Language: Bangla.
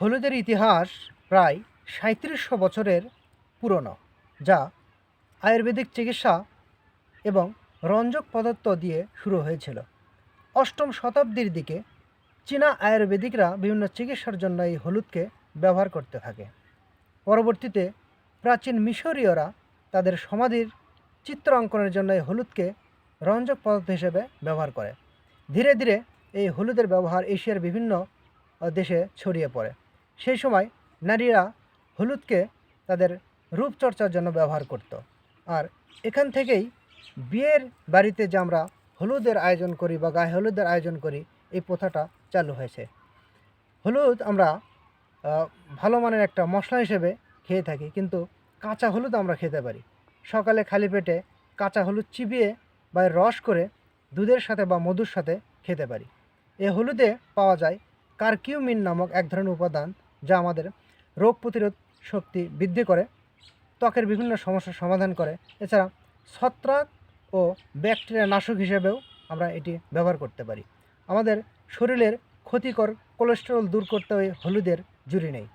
হলুদের ইতিহাস প্রায় সাঁত্রিশশো বছরের পুরনো, যা আয়ুর্বেদিক চিকিৎসা এবং রঞ্জক পদার্থ দিয়ে শুরু হয়েছিল। অষ্টম শতাব্দীর দিকে চীনা আয়ুর্বেদিকরা বিভিন্ন চিকিৎসার জন্য এই হলুদকে ব্যবহার করতে থাকে। পরবর্তীতে প্রাচীন মিশরীয়রা তাদের সমাধির চিত্র অঙ্কনের জন্য এই হলুদকে রঞ্জক পদার্থ হিসেবে ব্যবহার করে। ধীরে ধীরে এই হলুদের ব্যবহার এশিয়ার বিভিন্ন দেশে ছড়িয়ে পড়ে। সেই সময় নারীরা হলুদকে তাদের রূপচর্চার জন্য ব্যবহার করত। আর এখান থেকেই বিয়ের বাড়িতে যে আমরা হলুদের আয়োজন করি বা গায়ে হলুদের আয়োজন করি, এই প্রথাটা চালু হয়েছে। হলুদ আমরা ভালো মানের একটা মশলা হিসেবে খেয়ে থাকি, কিন্তু কাঁচা হলুদ আমরা খেতে পারি। সকালে খালি পেটে কাঁচা হলুদ চিবিয়ে বা রস করে দুধের সাথে বা মধুর সাথে খেতে পারি। এ হলুদে পাওয়া যায় কারকিউমিন নামক এক ধরনের উপাদান যা আমাদের রোগ প্রতিরোধ শক্তি বৃদ্ধি করে, ত্বকের বিভিন্ন সমস্যার সমাধান করে। এছাড়া ছত্রাক ও ব্যাকটেরিয়া নাশক হিসেবেও আমরা এটি ব্যবহার করতে পারি। আমাদের শরীরের ক্ষতিকর কোলেস্টেরল দূর করতে হলুদের জুড়ি নেই।